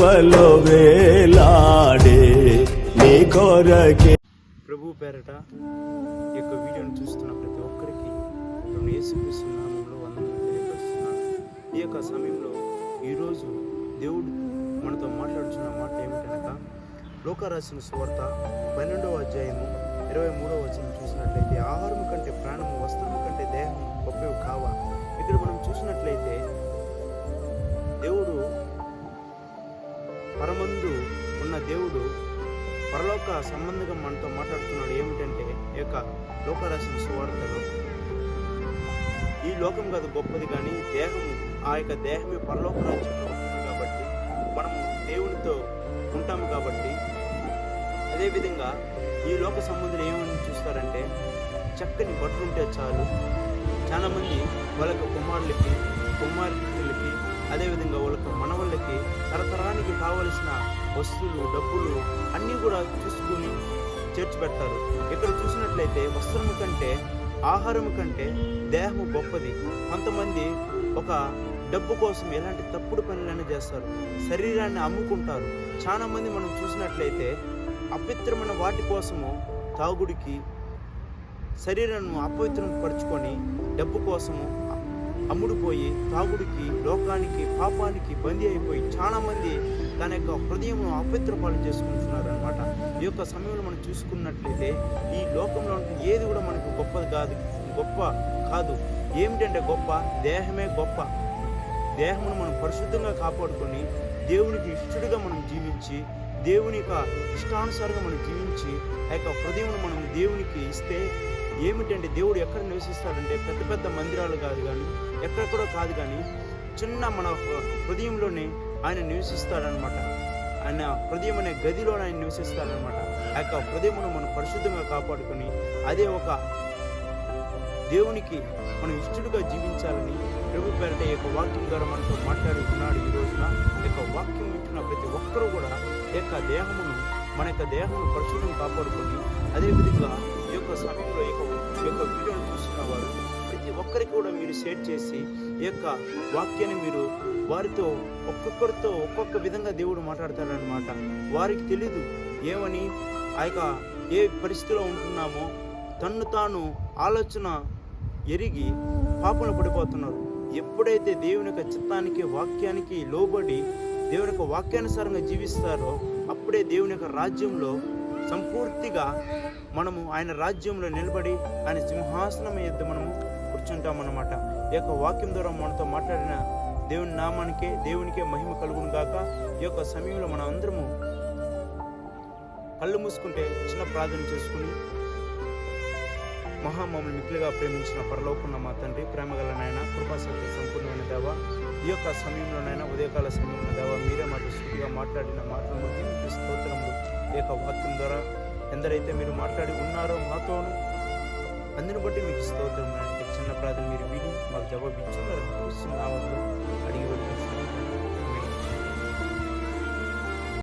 సిలువలో వేలాడే నీ కొరకే. ప్రభు పేరట ఈ యొక్క వీడియోను చూస్తున్న ప్రతి ఒక్కరికి రెండు యేసుక్రీస్తు వందనాలు తెలియపరుస్తున్నాను. ఈ యొక్క సమయంలో ఈరోజు దేవుడు మనతో మాట్లాడుచున్న మాట ఏమిటనగా లోకరాశిన సువార్త పన్నెండవ అధ్యాయము ఇరవై మూడవ వచనం చూసినట్లయితే ఆహారం కంటే ప్రాణము వస్త్రము కంటే దేహం గొప్పవి కావా? దేవుడు పరలోక సంబంధంగా మనతో మాట్లాడుతున్నాడు ఏమిటంటే ఈ యొక్క లోకరాశి సువార్తలో ఈ లోకం కాదు గొప్పది కానీ దేహము ఆ యొక్క దేహమే పరలోక రాజ్యంలో ఉంటుంది కాబట్టి మనము దేవునితో ఉంటాము కాబట్టి అదేవిధంగా ఈ లోక సంబంధులు ఏమని చూస్తారంటే చక్కని బట్టలు ఉంటే చాలు. చాలామంది వాళ్ళకి కుమారులకి కుమార్తెలకి అదేవిధంగా వాళ్ళకి మనవళ్ళకి తరతరానికి కావలసిన వస్తువులు డబ్బులు అన్నీ కూడా చూసుకుని చేర్చి పెడతారు. ఇక్కడ చూసినట్లయితే వస్త్రము కంటే ఆహారం కంటే దేహము గొప్పది. కొంతమంది ఒక డబ్బు కోసం ఎలాంటి తప్పుడు పనులైనా చేస్తారు. శరీరాన్ని అమ్ముకుంటారు. చాలామంది మనం చూసినట్లయితే అపవిత్రమైన వాటి కోసము తాగుడికి శరీరాన్ని అపవిత్రం పరుచుకొని డబ్బు కోసము అమ్ముడుపోయి తాగుడికి లోకానికి పాపానికి బందీ అయిపోయి చాలామంది తన యొక్క హృదయమును అపవిత్రపాలు చేసుకుంటున్నారు అనమాట ఈ యొక్క సమయంలో మనం చూసుకున్నట్లయితే ఈ లోకంలో ఏది కూడా మనకు గొప్పది కాదు గొప్ప కాదు. ఏమిటంటే గొప్ప? దేహమే గొప్ప. దేహమును మనం పరిశుద్ధంగా కాపాడుకొని దేవునికి ఇష్టడిగా మనం జీవించి దేవుని యొక్క ఇష్టానుసారంగా మనం జీవించి ఆ యొక్క హృదయం మనం దేవునికి ఇస్తే ఏమిటంటే దేవుడు ఎక్కడ నివసిస్తాడంటే పెద్ద పెద్ద మందిరాలు కాదు కానీ ఎక్కడెక్కడో కాదు కానీ చిన్న మన హృదయంలోనే ఆయన నివసిస్తాడనమాట. ఆయన హృదయం అనే గదిలో ఆయన నివసిస్తాడనమాట. ఆ యొక్క హృదయమును మనం పరిశుద్ధంగా కాపాడుకొని అదే ఒక దేవునికి మనం ఇష్టడుగా జీవించాలని ప్రభు పేరట యొక్క వాక్యం ద్వారా మనతో మాట్లాడుతున్నాడు ఈ రోజున. యొక్క వాక్యం వింటున్న ప్రతి ఒక్కరూ కూడా యొక్క దేహమును మన యొక్క దేహమును పరిశుభ్రం కాపాడుకొని అదేవిధంగా ఈ యొక్క సమయంలో ఈ యొక్క వీడియోను చూస్తున్న వారు ప్రతి ఒక్కరికి కూడా మీరు షేర్ చేసి ఈ యొక్క వాక్యాన్ని మీరు వారితో ఒక్కొక్కరితో ఒక్కొక్క విధంగా దేవుడు మాట్లాడతాడనమాట వారికి తెలీదు ఏమని ఆ యొక్క ఏ పరిస్థితిలో ఉంటున్నామో తన్ను తాను ఆలోచన ఎరిగి పాపంలో పడిపోతున్నారు. ఎప్పుడైతే దేవుని యొక్క చిత్తానికి వాక్యానికి లోబడి దేవుని యొక్క వాక్యానుసారంగా జీవిస్తారో అప్పుడే దేవుని యొక్క రాజ్యంలో సంపూర్తిగా మనము ఆయన రాజ్యంలో నిలబడి ఆయన సింహాసనం ఎద్దు మనము కూర్చుంటామన్నమాట. ఈ యొక్క వాక్యం ద్వారా మనతో మాట్లాడిన దేవుని నామానికే దేవునికే మహిమ కలుగును గాక. ఈ యొక్క సమయంలో మనం అందరము కళ్ళు మూసుకుంటే చిన్న ప్రార్థన చేసుకుని మహామములు మిక్కులుగా ప్రేమించిన పరలోకున్న మా తండ్రి ప్రేమగల నాయన కృపాశక్తి సంపూర్ణమైన దేవ. ఈ యొక్క సమయంలోనైనా ఉదయకాల సమయంలో దేవ మీరే మాట స్థితిగా మాట్లాడిన మాటలను స్తోత్రములు ఈ యొక్క వాక్యం ద్వారా ఎందరైతే మీరు మాట్లాడి ఉన్నారో మాతోను అందుని బట్టి మీకు స్తోత్రం చిన్న ప్రార్థన మీరు విని మాకు జవాబు